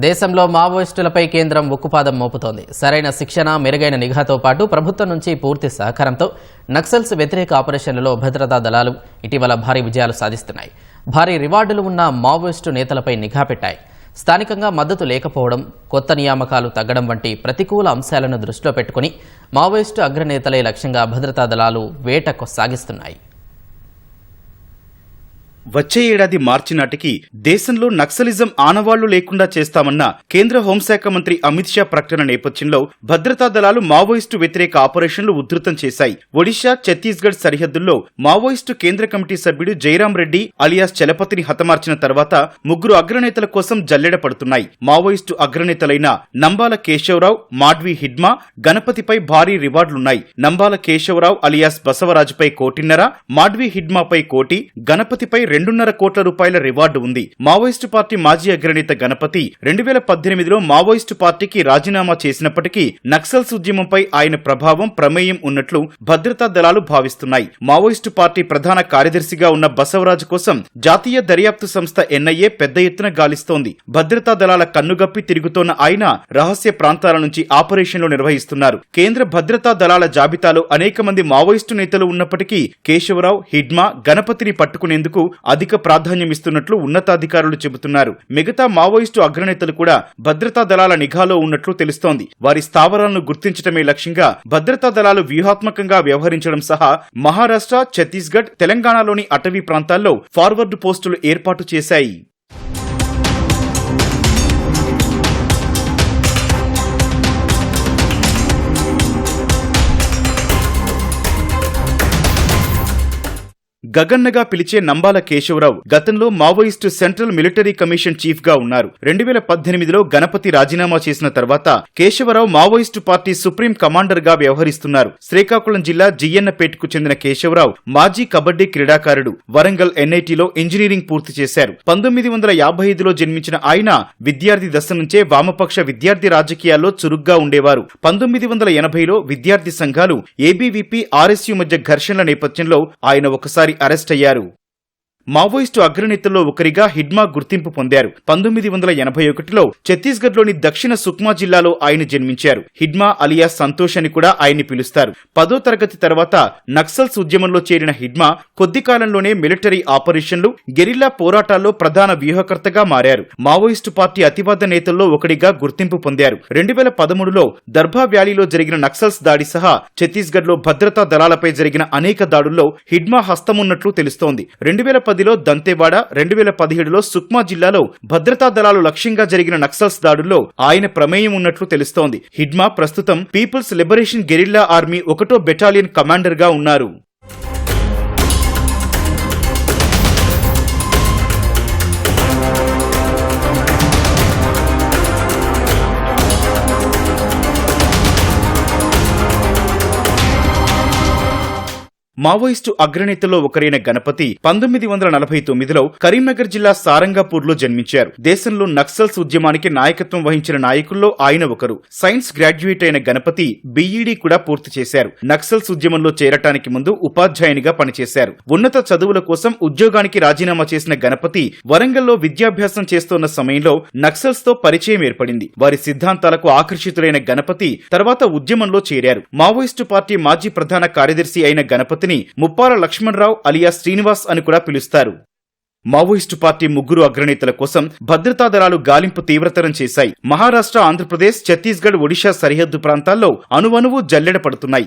దేశంలో మావోయిస్టులపై కేంద్రం ఉక్కుపాదం మోపుతోంది. సరైన శిక్షణ మెరుగైన నిఘాతో పాటు ప్రభుత్వం నుంచి పూర్తి సహకారంతో నక్సల్స్ వ్యతిరేక ఆపరేషన్లలో భద్రతా దళాలు ఇటీవల భారీ విజయాలు సాధిస్తున్నాయి. భారీ రివార్డులు ఉన్న మావోయిస్టు నేతలపై నిఘా పెట్టాయి. స్థానికంగా మద్దతు లేకపోవడం కొత్త నియామకాలు తగ్గడం వంటి ప్రతికూల అంశాలను దృష్టిలో పెట్టుకుని మావోయిస్టు అగ్రనేతలే లక్ష్యంగా భద్రతా దళాలు వేట సాగిస్తున్నాయి వచ్చే ఏడాది మార్చి నాటికి దేశంలో నక్సలిజం ఆనవాళ్ళు లేకుండా చేస్తామన్న కేంద్ర హోంశాఖ మంత్రి అమిత్ షా ప్రకటన నేపథ్యంలో భద్రతా దళాలు మావోయిస్టు వ్యతిరేక ఆపరేషన్లు ఉధృతం చేశాయి. ఒడిశా ఛత్తీస్గఢ్ సరిహద్దుల్లో మావోయిస్టు కేంద్ర కమిటీ సభ్యుడు జయరాం రెడ్డి అలియాస్ చలపతిని హతమార్చిన తర్వాత ముగ్గురు అగ్రనేతల కోసం జల్లెడ పడుతున్నాయి. మావోయిస్టు అగ్రనేతలైన నంబాల కేశవరావు మాడ్వి హిడ్మా గణపతిపై భారీ రివార్డులున్నాయి. నంబాల కేశవరావు అలియాస్ బసవరాజుపై కోటిన్నర మాడ్వి హిడ్మాపై కోటి గణపతిపై రెండున్నర కోట్ల రూపాయల రివార్డు ఉంది. మావోయిస్టు పార్టీ మాజీ అగ్రనేత గణపతి రెండు వేల పద్దెనిమిదిలో మావోయిస్టు పార్టీకి రాజీనామా చేసినప్పటికీ నక్సల్స్ ఉద్యమంపై ఆయన ప్రభావం ప్రమేయం ఉన్నట్లు భద్రతా దళాలు భావిస్తున్నాయి. మావోయిస్టు పార్టీ ప్రధాన కార్యదర్శిగా ఉన్న బసవరాజు కోసం జాతీయ దర్యాప్తు సంస్థ ఎన్ఐఏ పెద్ద ఎత్తున గాలిస్తోంది. భద్రతా దళాల కన్నుగప్పి తిరుగుతోన్న ఆయన రహస్య ప్రాంతాల నుంచి ఆపరేషన్లు నిర్వహిస్తున్నారు. కేంద్ర భద్రతా దళాల జాబితాలో అనేక మంది మావోయిస్టు నేతలు ఉన్నప్పటికీ కేశవరావు హిడ్మా గణపతిని పట్టుకునేందుకు అధిక ప్రాధాన్యమిస్తున్నట్లు ఉన్నతాధికారులు చెబుతున్నారు. మిగతా మావోయిస్టు అగ్రనేతలు కూడా భద్రతా దళాల నిఘాలో ఉన్నట్లు తెలుస్తోంది. వారి స్థావరాలను గుర్తించడమే లక్ష్యంగా భద్రతా దళాలు వ్యూహాత్మకంగా వ్యవహరించడం సహా మహారాష్ట్ర ఛత్తీస్గఢ్ తెలంగాణలోని అటవీ ప్రాంతాల్లో ఫార్వర్డ్ పోస్టులు ఏర్పాటు చేశాయి. గగన్నగా పిలిచే నంబాల కేశవరావు గతంలో మావోయిస్టు సెంట్రల్ మిలిటరీ కమిషన్ చీఫ్గా ఉన్నారు. రెండు వేల పద్దెనిమిదిలో గణపతి రాజీనామా చేసిన తర్వాత కేశవరావు మావోయిస్టు పార్టీ సుప్రీం కమాండర్గా వ్యవహరిస్తున్నారు. శ్రీకాకుళం జిల్లా జియ్యన్నపేటకు చెందిన కేశవరావు మాజీ కబడ్డీ క్రీడాకారుడు వరంగల్ ఎన్ఐటిలో ఇంజనీరింగ్ పూర్తి చేశారు. పంతొమ్మిది వందల యాభై ఐదులో జన్మించిన ఆయన విద్యార్థి దశ నుంచే వామపక్ష విద్యార్థి రాజకీయాల్లో చురుగ్గా ఉండేవారు. పంతొమ్మిది వందల ఎనభైలో విద్యార్థి సంఘాలు ఏబీవీపీ ఆర్ఎస్యు మధ్య ఘర్షణల నేపథ్యంలో ఆయన ఒకసారి అరెస్ట్ అయ్యారు. మావోయిస్టు అగ్రనేతల్లో ఒకరిగా హిడ్మా గుర్తింపు పొందారు. పంతొమ్మిది వందల ఎనభై ఒకటిలో ఛత్తీస్గఢ్లోని దక్షిణ సుక్మా జిల్లాలో ఆయన జన్మించారు. హిడ్మా అలియా సంతోష్ అని కూడా ఆయన్ని పిలుస్తారు. పదో తరగతి తర్వాత నక్సల్స్ ఉద్యమంలో చేరిన హిడ్మా కొద్ది కాలంలోనే మిలిటరీ ఆపరేషన్లు గెరిల్లా పోరాటాల్లో ప్రధాన వ్యూహకర్తగా మారారు. మావోయిస్టు పార్టీ అతివాద నేతల్లో ఒకడిగా గుర్తింపు పొందారు. రెండు వేల పదమూడులో దర్భా వ్యాలీలో జరిగిన నక్సల్స్ దాడి సహా ఛత్తీస్గఢ్లో భద్రతా దళాలపై జరిగిన అనేక దాడుల్లో హిడ్మా హస్తమున్నట్లు తెలుస్తోంది. రెండు వేల పదిలో దంతేవాడ రెండు వేల పదిహేడులో సుక్మా జిల్లాలో భద్రతా దళాలు లక్ష్యంగా జరిగిన నక్సల్స్ దాడుల్లో ఆయన ప్రమేయం ఉన్నట్లు తెలుస్తోంది. హిడ్మా ప్రస్తుతం పీపుల్స్ లిబరేషన్ గెరిల్లా ఆర్మీ ఒకటో బెటాలియన్ కమాండర్గా ఉన్నారు. మావోయిస్టు అగ్రనేతల్లో ఒకరైన గణపతి పంతొమ్మిది వందల నలభై తొమ్మిదిలో కరీంనగర్ జిల్లా సారంగాపూర్లో జన్మించారు. దేశంలో నక్సల్స్ ఉద్యమానికి నాయకత్వం వహించిన నాయకుల్లో ఆయన ఒకరు. సైన్స్ గ్రాడ్యుయేట్ అయిన గణపతి బీఈడీ కూడా పూర్తి చేశారు. నక్సల్స్ ఉద్యమంలో చేరటానికి ముందు ఉపాధ్యాయునిగా పనిచేశారు. ఉన్నత చదువుల కోసం ఉద్యోగానికి రాజీనామా చేసిన గణపతి వరంగల్లో విద్యాభ్యాసం చేస్తోన్న సమయంలో నక్సల్స్తో పరిచయం ఏర్పడింది. వారి సిద్ధాంతాలకు ఆకర్షితులైన గణపతి తర్వాత ఉద్యమంలో చేరారు. మావోయిస్టు పార్టీ మాజీ ప్రధాన కార్యదర్శి అయిన గణపతి చక్రవర్తిని ముప్పాల లక్ష్మణరావు అలియా శ్రీనివాస్ అని కూడా పిలుస్తారు. మావోయిస్టు పార్టీ ముగ్గురు అగ్రనేతల కోసం భద్రతా దళాలు గాలింపు తీవ్రతరం చేశాయి. మహారాష్ట్ర ఆంధ్రప్రదేశ్ ఛత్తీస్గఢ్ ఒడిశా సరిహద్దు ప్రాంతాల్లో అణువణువు జల్లెడ పడుతున్నాయి.